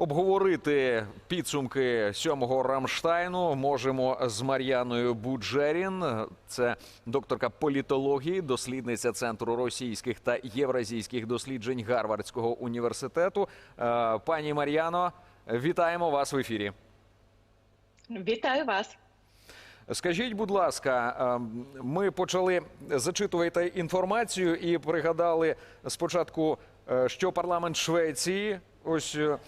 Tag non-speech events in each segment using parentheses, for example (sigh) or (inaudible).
Обговорити підсумки сьомого Рамштайну можемо з Мар'яною Буджерін. Це докторка політології, дослідниця центру російських та євразійських досліджень Гарвардського університету. Е, Пані Мар'яно, вітаємо вас в ефірі. Вітаю вас. Скажіть, будь ласка, ем, ми почали зачитувати інформацію і пригадали спочатку, е, що парламент Швеції ось е,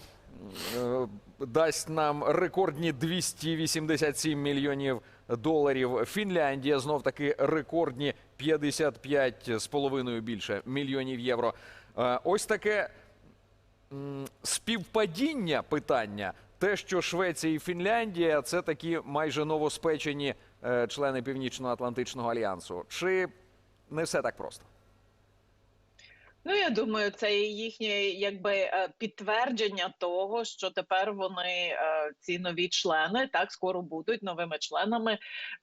дасть нам рекордні 287 мільйонів доларів. Фінляндія знов таки рекордні 55,5 більше мільйонів євро. Е, Ось таке співпадіння питання. Те, що Швеція і Фінляндія це такі майже новоспечені е, члени Північно-Атлантичного альянсу. Чи не все так просто? Ну я думаю, це їхнє якби е, підтвердження того, що тепер вони е, ці нові члени так скоро будуть новими членами е,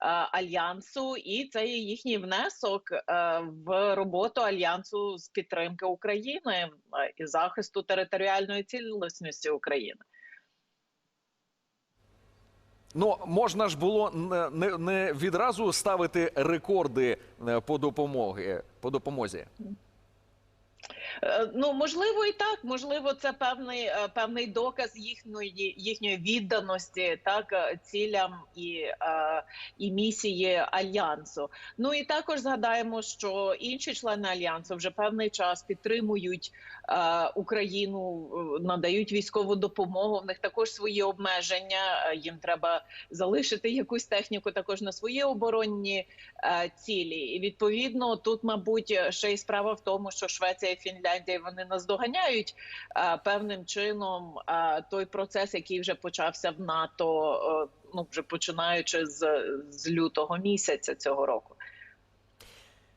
альянсу, і це є їхній внесок в роботу альянсу з підтримки України і захисту територіальної цілісності України. Ну можна ж було не, не, відразу ставити рекорди по допомоги по допомозі. Е, Ну можливо, і так. Можливо, це певний е, певний доказ їхньої їхньої відданості, так е, цілям і, і місії альянсу. Ну і також згадаємо, що інші члени альянсу вже певний час підтримують Україну, надають військову допомогу. В них також свої обмеження. Їм треба залишити якусь техніку також на свої оборонні цілі. І відповідно тут, мабуть, ще й справа в тому, що Швеція і Фінляндія вони наздоганяють певним чином той процес, який вже почався в НАТО. е, Ну вже починаючи з, з лютого місяця цього року.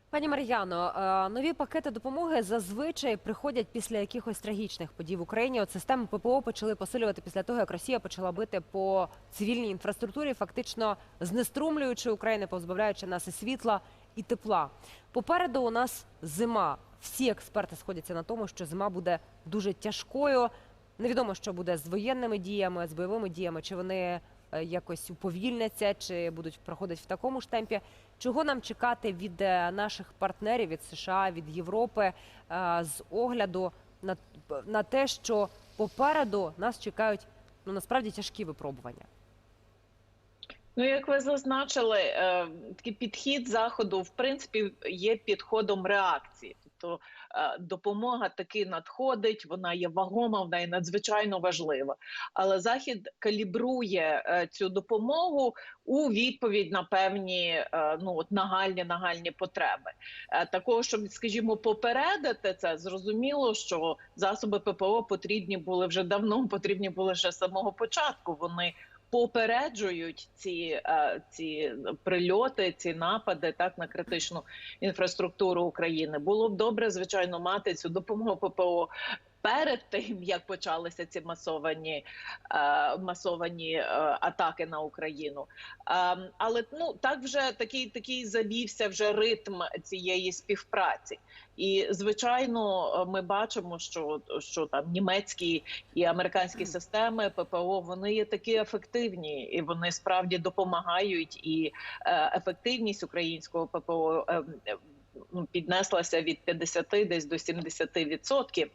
Пані Мар'яно, е, нові пакети допомоги зазвичай приходять після якихось трагічних подій в Україні. От системи ППО почали посилювати після того, як Росія почала бити по цивільній інфраструктурі, фактично знеструмлюючи Україну, позбавляючи нас і світла і тепла. Попереду у нас зима. Всі експерти сходяться на тому, що зима буде дуже тяжкою. Невідомо, що буде з воєнними діями, з бойовими діями, чи вони е, якось уповільняться, чи будуть проходити в такому ж темпі. Чого нам чекати від е, наших партнерів від США, від Європи е, з огляду на, на те, що попереду нас чекають ну насправді тяжкі випробування? Ну, як ви зазначили, такий підхід заходу в принципі є підходом реакції. Тобто е, допомога таки надходить, вона є вагома, вона є надзвичайно важлива. Але захід калібрує е, цю допомогу у відповідь на певні е, ну от нагальні нагальні потреби. Такого, щоб, скажімо, попередити це, зрозуміло, що засоби ППО потрібні були вже давно, потрібні були ще з самого початку. Вони попереджують ці, е, ці прильоти, ці напади так на критичну інфраструктуру України. Було б добре, звичайно, мати цю допомогу ППО. Перед тим як почалися ці масовані е, масовані е, атаки на Україну, е, але ну так вже такий такий завівся вже ритм цієї співпраці, і звичайно, ми бачимо, що, що там німецькі і американські системи ППО вони є такі ефективні, і вони справді допомагають. І е, ефективність українського ППО е, е, ну, піднеслася від 50 десь до 70 відсотків.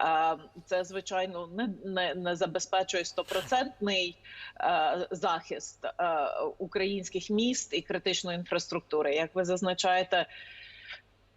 Е, Це звичайно не, не, не забезпечує стопроцентний е, захист е, українських міст і критичної інфраструктури. Як ви зазначаєте.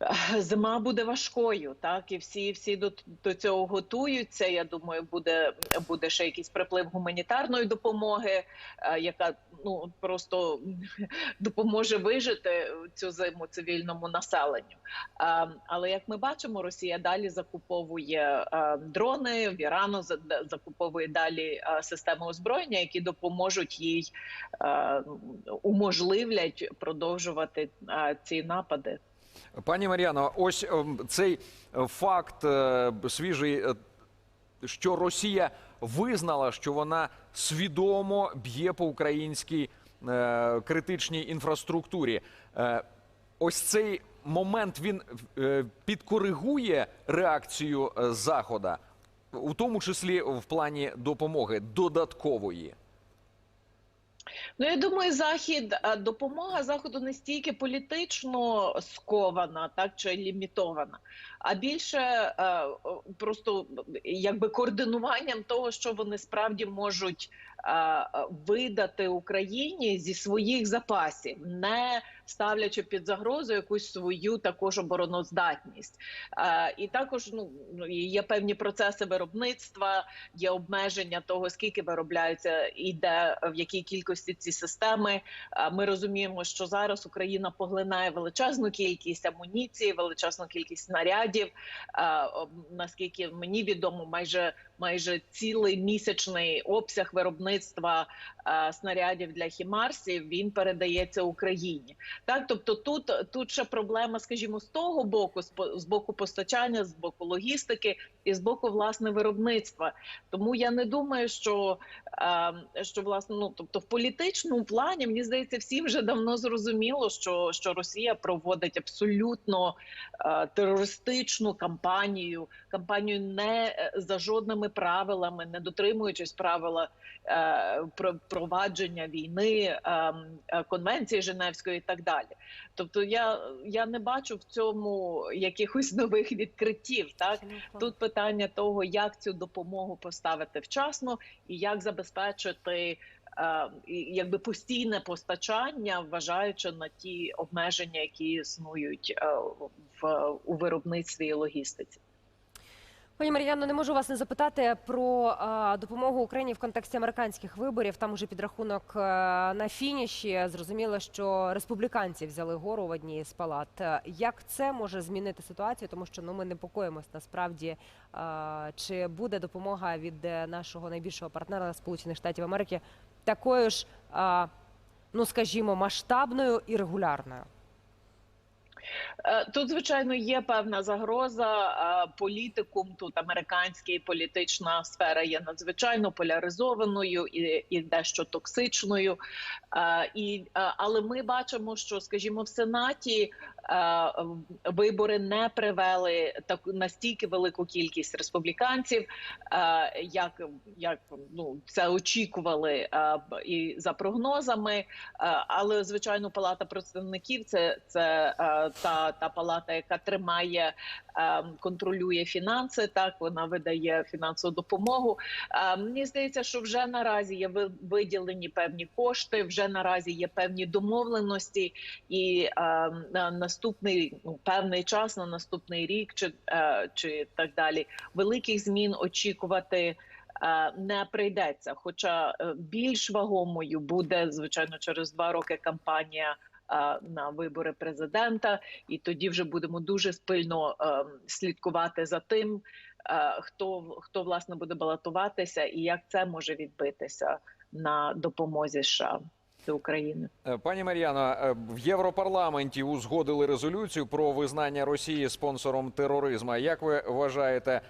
(laughs) Зима буде важкою, так і всі всі до, до цього готуються. Я думаю, буде буде ще якийсь приплив гуманітарної допомоги, е, яка ну просто (laughs) допоможе вижити цю зиму цивільному населенню. Е, але як ми бачимо, Росія далі закуповує е, дрони в Ірану, закуповує далі системи озброєння, які допоможуть їй уможливлять продовжувати ці напади. Пані Мар'яно, ось ем, цей е, факт е, свіжий, е, що Росія визнала, що вона свідомо б'є по українській критичній інфраструктурі. Ось цей момент він підкоригує реакцію Захода. у тому числі в плані допомоги додаткової? Ну, я думаю, захід допомога заходу не стільки політично скована, так чи лімітована, а більше просто якби координуванням того, що вони справді можуть видати Україні зі своїх запасів, не ставлячи під загрозу якусь свою також обороноздатність. Е, і також ну ну, є певні процеси виробництва, є обмеження того, скільки виробляються і де в якій кількості ці системи. Е, Ми розуміємо, що зараз Україна поглинає величезну кількість амуніції, величезну кількість снарядів. Е, Наскільки мені відомо, майже майже цілий місячний обсяг виробництва е, снарядів для хімарсів він передається Україні. Так, тобто тут, тут ще проблема, скажімо, з того боку, з з боку постачання, з боку логістики і з боку власне виробництва. Тому я не думаю, що, е, що власне, ну тобто, в політичному плані мені здається, всім вже давно зрозуміло, що, що Росія проводить абсолютно е, терористичну кампанію, кампанію не е, за жодними правилами, не дотримуючись правила е, про провадження війни, е, е, конвенції Женевської і так далі. Тобто, я, я не бачу в цьому якихось (laughs) нових відкриттів. Так тут питання того, як цю допомогу поставити вчасно і як забезпечити. е, Якби постійне постачання, вважаючи на ті обмеження, які існують е, в у виробництві і логістиці. Пані Мар'яно, не можу вас не запитати про допомогу Україні в контексті американських виборів. Там уже підрахунок на фініші. Зрозуміло, що республіканці взяли гору в одній з палат. Е, Як це може змінити ситуацію? Тому що ну ми непокоїмось насправді, чи буде допомога від е, нашого найбільшого партнера Сполучених Штатів Америки такою ж, ну скажімо, масштабною і регулярною. Е, Тут, звичайно, є певна загроза. Е, Політикум тут американська політична сфера є надзвичайно поляризованою і, і дещо токсичною. Е, І, але ми бачимо, що, скажімо, в Сенаті вибори не привели таку настільки велику кількість республіканців, е, як, як ну, це очікували е, і за прогнозами. Е, Але звичайно, палата представників це, це е, та, та палата, яка тримає, е, контролює фінанси. Так вона видає фінансову допомогу. Е, Мені здається, що вже наразі є ви- виділені певні кошти, вже наразі є певні домовленості, і е, на наступний ну, певний час, на наступний рік, чи, е, чи так далі, великих змін очікувати е, не прийдеться. Хоча е, більш вагомою буде звичайно через два роки кампанія. На вибори президента, і тоді вже будемо дуже спильно слідкувати за тим, хто хто власне буде балотуватися, і як це може відбитися на допомозі США до України. Е, Пані Мар'яно, е, в Європарламенті узгодили резолюцію про визнання Росії спонсором тероризму. Як ви вважаєте,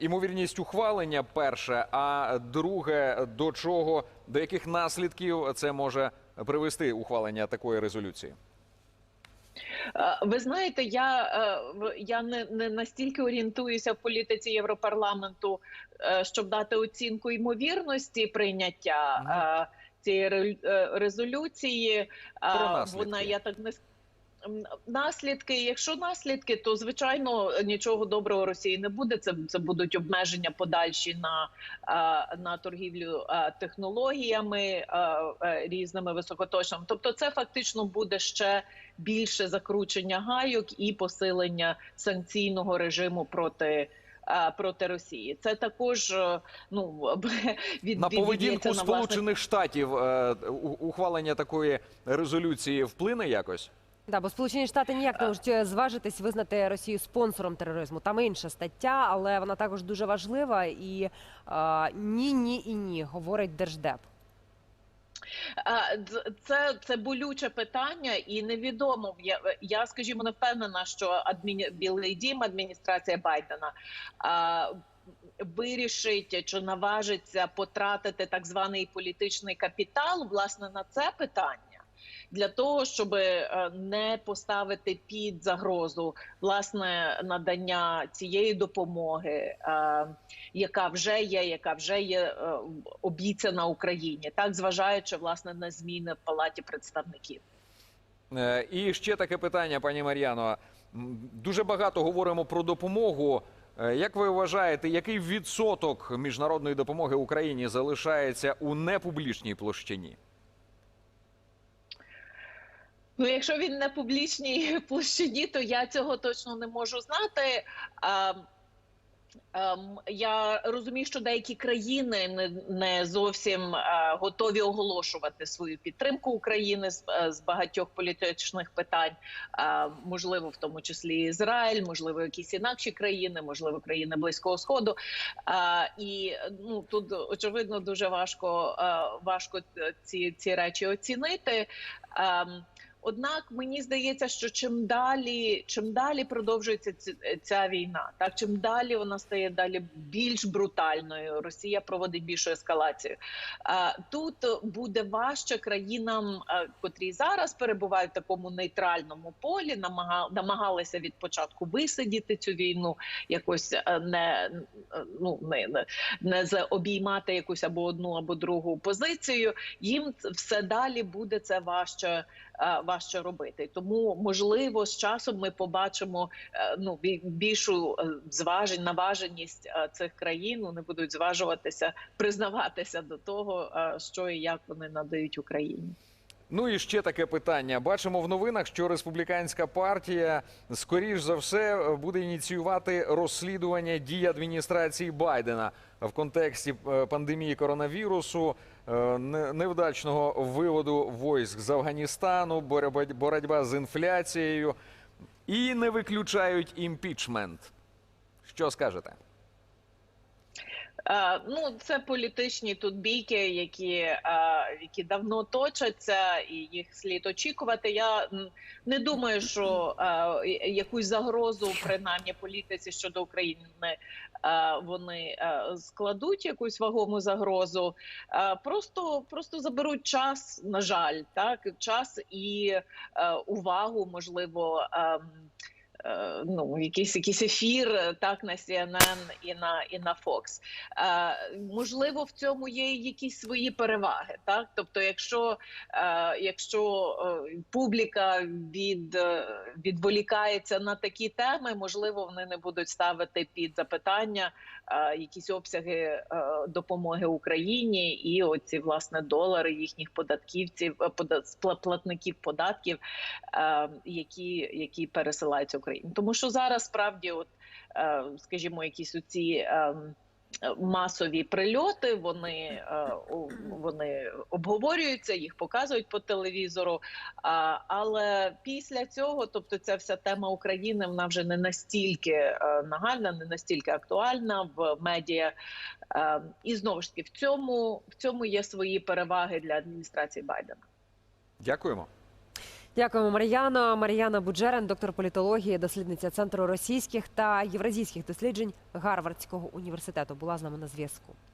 імовірність ухвалення перше, а друге, до чого, до яких наслідків це може привести ухвалення такої резолюції? Е, Ви знаєте, я, я не, не настільки орієнтуюся в політиці Європарламенту, щоб дати оцінку ймовірності прийняття Мгм. е, цієї е, резолюції. Вона я так не наслідки. Якщо наслідки, то звичайно нічого доброго Росії не буде. Це, це будуть обмеження подальші на, на торгівлю технологіями е, різними високоточними. Тобто, це фактично буде ще більше закручення гайок і посилення санкційного режиму проти. Е, Проти Росії це також е, ну (laughs) від На поведінку на Сполучених Штатів е, ухвалення такої резолюції вплине якось? Да, бо Сполучені Штати ніяк не можуть зважитись визнати Росію спонсором тероризму. Там інша стаття, але вона також дуже важлива. І е, ні, ні і ні, говорить держдеп. Це, це болюче питання, і невідомо. Я, я скажімо, не впевнена, що адміні... Білий Дім, адміністрація Байдена а, вирішить чи наважиться потратити так званий політичний капітал власне на це питання. Для того, щоб е, не поставити під загрозу власне надання цієї допомоги, е, яка вже є, яка вже є е, обіцяна Україні, так зважаючи власне на зміни в палаті представників. І ще таке питання, пані Мар'яно. Дуже багато говоримо про допомогу. Як ви вважаєте, який відсоток міжнародної допомоги Україні залишається у непублічній площині? Ну, якщо він на публічній (laughs) площині, то я цього точно не можу знати. А, ем, я розумію, що деякі країни не, не зовсім е, готові оголошувати свою підтримку України з, е, з багатьох політичних питань, Е, можливо, в тому числі Ізраїль, можливо, якісь інакші країни, можливо, країни Близького Сходу. Е, і ну тут очевидно дуже важко, е, важко ці, ці речі оцінити. Ем, Однак мені здається, що чим далі, чим далі продовжується ця війна, так чим далі вона стає далі більш брутальною, Росія проводить більшу ескалацію. Тут буде важче країнам, котрі зараз перебувають в такому нейтральному полі, намага- намагалися від початку висидіти цю війну, якось е, не ну не, не, обіймати якусь або одну, або другу позицію. Їм все далі буде це важче важче робити. Тому можливо з часом ми побачимо е, ну більшу е, зважень, наваженість е, цих країн. Вони будуть зважуватися, признаватися до того, е, що і як вони надають Україні. Ну і ще таке питання. Бачимо в новинах, що республіканська партія скоріш за все буде ініціювати розслідування дій адміністрації Байдена в контексті е, пандемії коронавірусу, е, невдачного виводу войск з Афганістану, боротьба, з інфляцією і не виключають імпічмент. Що скажете? Е, Ну, це політичні тут бійки, які, е, які давно точаться, і їх слід очікувати. Я не думаю, що е, якусь загрозу принаймні політиці щодо України е, вони е, складуть якусь вагому загрозу. Е, Просто просто заберуть час, на жаль, так час і е, увагу, можливо. Е, Ну, якийсь якийсь ефір е, так на CNN і на і на Fox. Е, можливо, в цьому є якісь свої переваги. Так, тобто, якщо, е, якщо публіка від, відволікається на такі теми, можливо, вони не будуть ставити під запитання якісь обсяги допомоги Україні і оці власне долари їхніх податківців, платників податків, які, які пересилаються Україні. Тому що зараз справді, от е, скажімо, якісь оці. ем, Масові прильоти вони, е, вони обговорюються, їх показують по телевізору. Але після цього, тобто, ця вся тема України, вона вже не настільки е, нагальна, не настільки актуальна в медіа. Е, і знову ж таки, в цьому в цьому є свої переваги для адміністрації Байдена. Дякуємо. Дякуємо, Мар'яно. Мар'яна Буджерен, доктор політології, дослідниця центру російських та євразійських досліджень Гарвардського університету, була з нами на зв'язку.